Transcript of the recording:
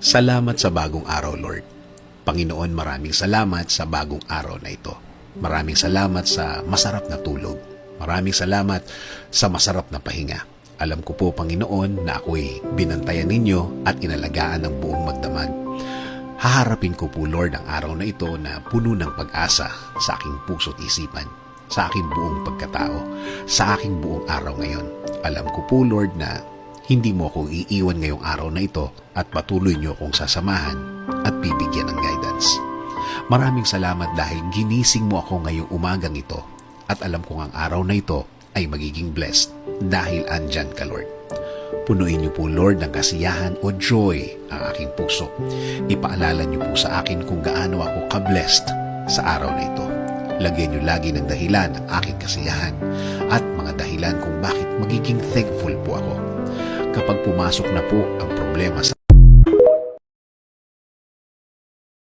Salamat sa bagong araw, Lord. Panginoon, maraming salamat sa bagong araw na ito. Maraming salamat sa masarap na tulog. Maraming salamat sa masarap na pahinga. Alam ko po, Panginoon, na ako'y binantayan ninyo at inalagaan ng buong magdamag. Haharapin ko po, Lord, ang araw na ito na puno ng pag-asa sa aking puso't isipan, sa aking buong pagkatao, sa aking buong araw ngayon. Alam ko po, Lord, na hindi mo ako iiwan ngayong araw na ito at patuloy niyo akong sasamahan at bibigyan ng guidance. Maraming salamat dahil ginising mo ako ngayong umagang ito at alam kong ang araw na ito ay magiging blessed dahil andyan ka, Lord. Punuin niyo po, Lord, ng kasiyahan o joy ang aking puso. Ipaalala niyo po sa akin kung gaano ako ka-blessed sa araw na ito. Lagyan niyo lagi ng dahilan ang aking kasiyahan at mga dahilan kung bakit magiging thankful po ako. Kapag pumasok na po ang problema sa